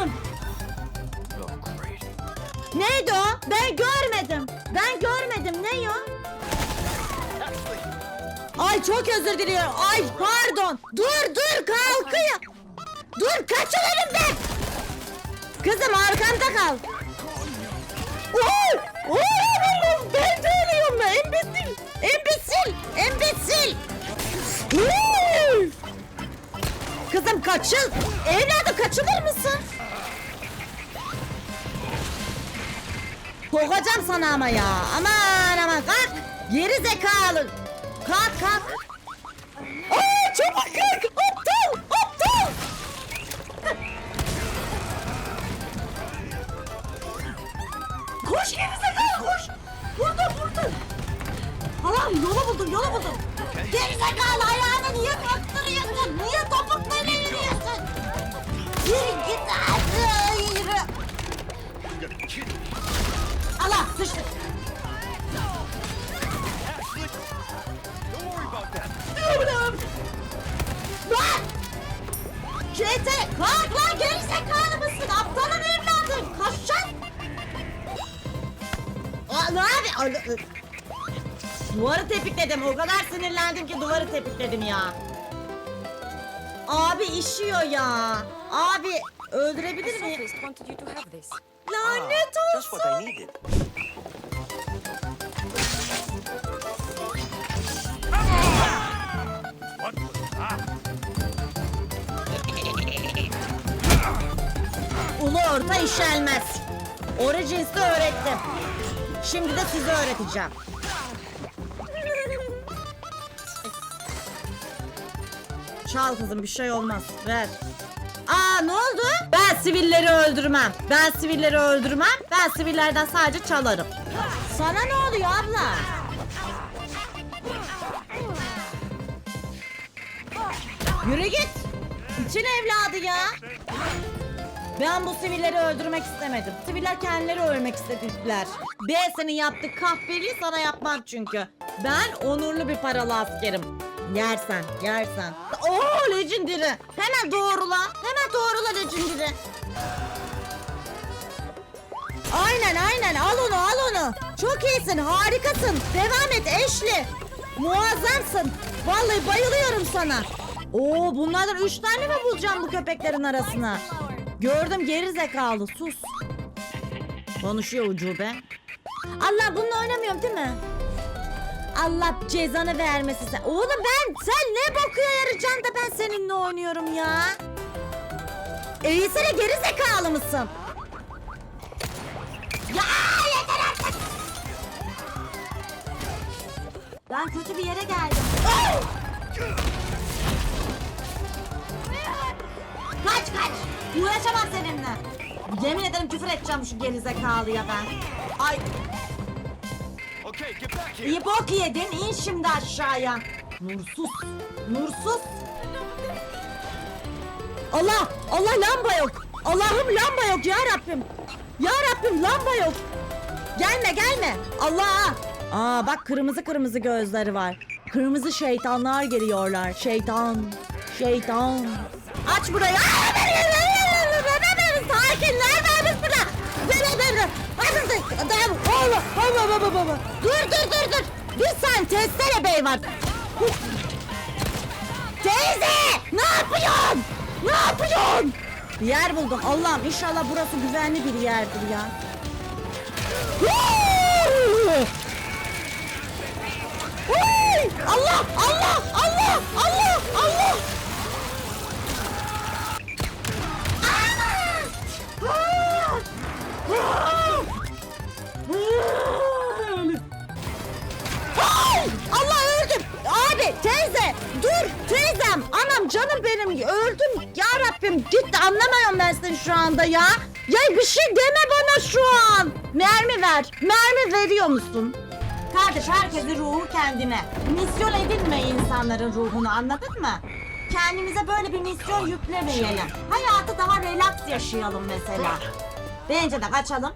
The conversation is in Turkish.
Nüm. Neydi o? Ben görmedim. Ben görmedim. Ne o? Ay çok özür diliyorum. Ay pardon. Dur dur. Dur kaçın önümden. Kızım arkamda kal. Oy! Oy! Ben de ölüyorum ben. Embesil. Embesil. Embesil. Kızım kaçıl. Evladım kaçılır mısın? Sokacağım sana ama ya. Aman aman kalk. Geri zekalı. Kalk kalk. Koş geri zekalı koş. Burada burada. Halam yolu buldum yolu buldum. Geri zekalı ayağını niye kaktırıyorsun? Niye topuklarıyla yürüyorsun? Yürü git hadi yürü. Allah sıçtı. Lan! Çete kalk lan ne abi? Duvarı tepikledim. O kadar sinirlendim ki duvarı tepikledim ya. Abi işiyor ya. Abi öldürebilir miyim? Lanet Ah, Just what I olsun. Ulu orta işelmez. Origins'i öğrettim. Şimdi de size öğreteceğim. Çal kızım bir şey olmaz. Ver. Aa ne oldu? Ben sivilleri öldürmem. Ben sivilleri öldürmem. Ben sivillerden sadece çalarım. Sana ne oluyor abla? Yürü git. İçin evladı ya. Ben bu sivilleri öldürmek istemedim. Siviller kendileri ölmek istediler. Ben senin yaptığı kahpeliği sana yapmam çünkü. Ben onurlu bir paralı askerim. Yersen, yersen. Oo legendary. Hemen doğrula. Hemen doğrula legendary. Aynen aynen al onu al onu. Çok iyisin harikasın. Devam et Eşli. Muazzamsın. Vallahi bayılıyorum sana. Oo bunlardan üç tane mi bulacağım bu köpeklerin arasına? Gördüm geri zekalı sus. Konuşuyor ucube. Allah bununla oynamıyorum değil mi? Allah cezanı vermesin sen. Oğlum ben sen ne bokuya yarayacaksın da ben seninle oynuyorum ya. Eğilsene geri zekalı mısın? Ya yeter artık. Ben kötü bir yere geldim. Kaç kaç. Uğraşamam seninle. Yemin ederim küfür edeceğim şu gerizekalıya ben. Ay Okay, get back here. iyi bok yedin in şimdi aşağıya. Nursuz. Nursuz. Allah! Allah lamba yok. Allah'ım lamba yok ya Rabbim. Ya Rabbim lamba yok. Gelme gelme. Allah! Aa bak kırmızı kırmızı gözleri var. Kırmızı şeytanlar geliyorlar. Şeytan. Şeytan. Aç burayı. Aa, Sakinler vermiş burada. Böyle böyle. Hadi de. Tamam. Allah Allah Allah Allah. Dur dur dur dur. Bir sen testere bey var. Teyze! Ne yapıyorsun? Ne yapıyorsun? Bir yer buldum. Allah'ım inşallah burası güvenli bir yerdir ya. Allah! Allah! Allah! Allah! Canım benim öldüm ya Rabbim git anlamıyorum ben seni şu anda ya. Ya bir şey deme bana şu an. Mermi ver. Mermi veriyor musun? Kardeş herkesin ruhu kendine. Misyon edinme insanların ruhunu anladın mı? kendimize böyle bir misyon yüklemeyelim. Hayatı daha relax yaşayalım mesela. Bence de kaçalım.